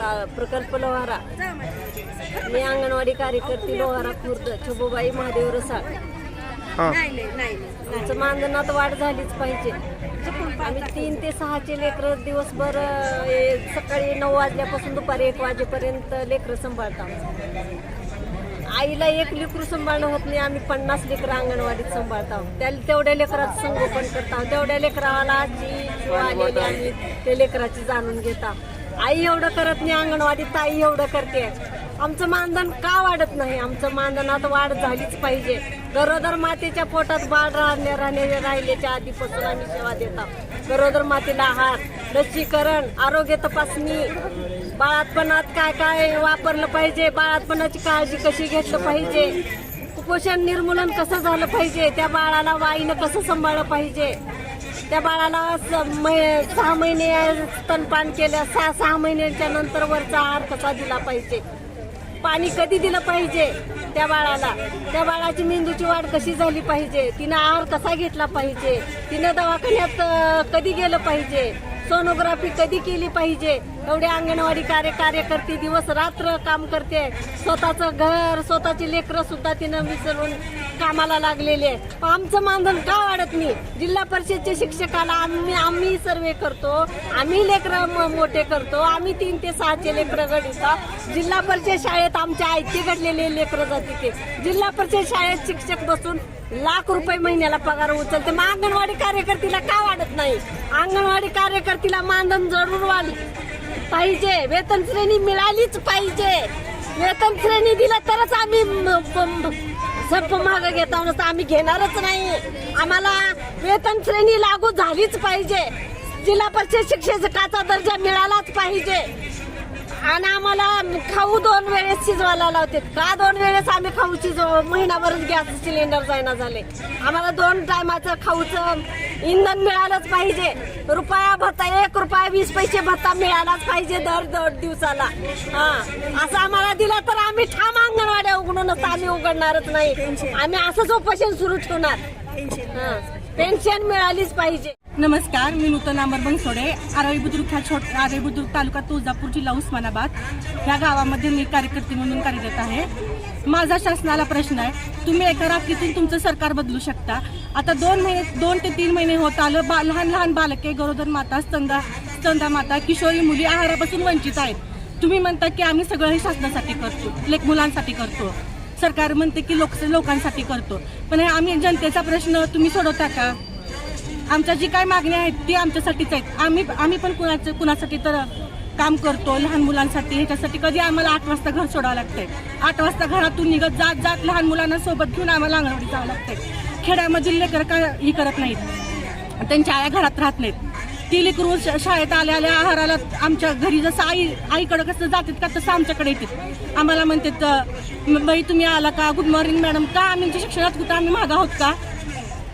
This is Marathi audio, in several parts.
प्रकल्प लोहारा. मी अंगणवाडी कार्यकर्ती लोहारा खुर्द छबुबाई महादेव रसाळ. हां. आमचं मानधनात वाढ झालीच पाहिजे. आम्ही तीन ते सहाचे लेकरं दिवसभर सकाळी नऊ वाजल्यापासून दुपारी एक वाजेपर्यंत लेकरं सांभाळतो आईला एक लेकरू सांभाळणं होत नाही आम्ही पन्नास लेकरं अंगणवाडीत सांभाळतो त्या तेवढ्या लेकराचं संगोपन करतो तेवढ्या लेकराला जी आलेली आम्ही त्या लेकराची जाणून घेता आई एवढं करत नाही अंगणवाडीत आई एवढं करते. आमचं मानधन का वाढत नाही? आमचं मानधनात वाढ झालीच पाहिजे. गरोदर मातेच्या पोटात बाळ राहण्या राहणे राहिल्याच्या आधीपासून आम्ही सेवा देतात गरोदर मातेला आहार लसीकरण आरोग्य तपासणी. बाळातपणात काय काय वापरलं पाहिजे? बाळातपणाची काळजी कशी घेतलं पाहिजे? कुपोषण निर्मूलन कसं झालं पाहिजे? त्या बाळाला वाईनं कसं सांभाळलं पाहिजे? त्या बाळाला स- मै- सहा महिने स्तनपान केलं सहा सहा महिन्यांच्या नंतर वरचा आहार कसा दिला पाहिजे. पाणी कधी दिलं पाहिजे त्या बाळाला? त्या बाळाची मेंदूची वाढ कशी झाली पाहिजे? तिनं आहार कसा घेतला पाहिजे? तिनं दवाखान्यात कधी गेलं पाहिजे? सोनोग्राफी कधी केली पाहिजे? एवढे अंगणवाडी कार्य कार्यकर्ते दिवस रात्र काम करते. स्वतःचं घर स्वतःची लेकरं सुद्धा तिनं विसरून कामाला लागलेली आहे. आमचं मानधन का वाढत नाही? जिल्हा परिषदच्या शिक्षकाला आम्ही आम्ही सर्वे करतो. आम्ही लेकरं मोठे करतो. आम्ही तीन ते सहाचे लेकरं घडवतो जिल्हा परिषद शाळेत आमच्या आयते घडलेले लेकरं जाते ते. जिल्हा परिषद शाळेत शिक्षक बसून लाख रुपये महिन्याला पगार उचलते. मग अंगणवाडी कार्यकर्तीला का वाढत नाही? अंगणवाडी कार्यकर्तीला मानधन जरूर वाढ पाहिजे. वेतन श्रेणी मिळालीच पाहिजे. वेतन श्रेणी दिलं तरच आम्ही म- प- माग घेता नसतं आम्ही घेणारच नाही. आम्हाला वेतन श्रेणी लागू झालीच पाहिजे. जिल्हा परिषद शिक्षकाचा दर्जा मिळालाच पाहिजे. आणि आम्हाला खाऊ दोन वेळेस शिजवायला लावते. का दोन वेळेस आम्ही खाऊ शिजव? महिनाभरच गॅस सिलेंडर जायना झाले. आम्हाला दोन टायमाचं खाऊचं इंधन मिळालंच पाहिजे. रुपया भत्ता एक रुपया वीस पैसे भत्ता मिळालाच पाहिजे दर दर दिवसाला. हा. असं आम्हाला दिला तर आम्ही ठाम अंगणवाड्या उघडूनच आम्ही उघडणारच नाही. आम्ही असंच उपोषण सुरू ठेवणार. हा. पेन्शन मिळालीच पाहिजे. नमस्कार मी नूतन अमर बनसोडे आरवी बुद्रुक ह्या छोट आरवी बुद्रुक तालुका तुळजापूर जिल्हा उस्मानाबाद. ह्या गावामध्ये मी कार्यकर्ते म्हणून कार्यरत आहे. माझा शासनाला प्रश्न आहे तुम्ही एका रात्रीतून तुमचं सरकार बदलू शकता? आता दोन महिने दोन ते तीन महिने होत आलं बा लहान लहान बालके गरोदर माता स्तंदा स्तंदा माता किशोरी मुली आहारापासून वंचित आहेत. तुम्ही म्हणता की आम्ही सगळं हे शासनासाठी करतो लेख मुलांसाठी करतो. सरकार म्हणते की लोक लोकांसाठी करतो. पण आम्ही जनतेचा प्रश्न तुम्ही सोडवता का? आमच्या जी काय मागण्या आहेत ती आमच्यासाठीच आहेत. आम्ही आम्ही पण कुणाचं कुणासाठी तर काम करतो लहान मुलांसाठी. ह्याच्यासाठी कधी आम्हाला आठ वाजता घर सोडावं लागतंय. आठ वाजता घरातून निघत जात जात लहान मुलांना सोबत घेऊन आम्हाला अंगणवाडी जावं लागतंय. खेड्यामधील लेकर का ही करत नाहीत. त्यांच्या आया घरात राहत नाहीत. ती लेकरू शाळेत आल्या आल्या आहाराला आमच्या घरी जसं आई आईकडे कसं जातात का तसं आमच्याकडे येतात. आम्हाला म्हणतात "म- बाई तुम्ही आला का? गुड मॉर्निंग मॅडम का आम्ही शिक्षणात कुठं? आम्ही मागा आहोत का?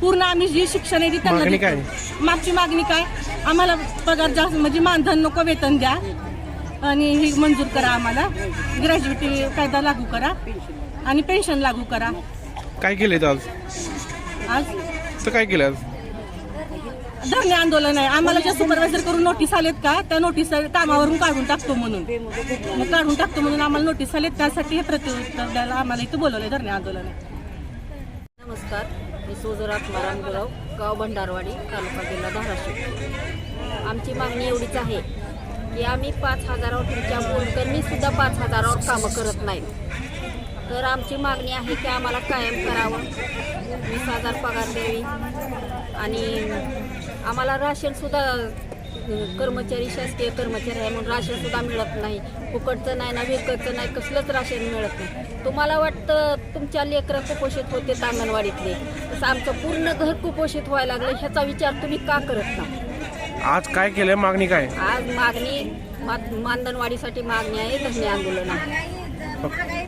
पूर्ण आम्ही जी शिक्षण आहे ती त्यांना? मागची मागणी काय? आम्हाला पगार जास्त म्हणजे मानधन नको वेतन द्या. आणि ही मंजूर करा आम्हाला. ग्रॅज्युएटी कायदा लागू करा. आणि पेन्शन लागू करा. काय केलंय आज? आज? तर काय केलं आज? धरणे आंदोलन आहे. आम्हाला ज्या सुपरवायझर करून नोटीस आलेत का त्या नोटीस कामावरून काढून टाकतो म्हणून. मग काढून टाकतो म्हणून आम्हाला नोटीस आलेत त्यासाठी हे प्रत्युत्तर द्यायला आम्हाला इथं बोलवलंय धरणे आंदोलन आहे. नमस्कार. मी सोजरात मारांगराव गाव भंडारवाडी तालुका जिल्हा धाराशिव. आमची मागणी एवढीच आहे की आम्ही पाच हजारावर तुमच्या मोलकरणी सुद्धा पाच हजारावर कामं करत नाहीत तर आमची मागणी आहे की आम्हाला कायम करावं. वीस हजार पगार द्यावी. आणि आम्हाला राशनसुद्धा कर्मचारी शासकीय कर्मचारी आहे म्हणून राशनसुद्धा मिळत नाही. फुकटचं नाही ना विकतचं नाही कसलंच राशन मिळत नाही. तुम्हाला वाटतं तुमच्या लेकरं कुपोषित होते अंगणवाडीतले. तसं आमचं पूर्ण घर कुपोषित व्हायला लागलं ह्याचा विचार तुम्ही का करत नाही? आज काय केलंय? मागणी काय? आज मागणी मा- मानधनवाढीसाठी मागणी आहे धरणे आंदोलन आहे.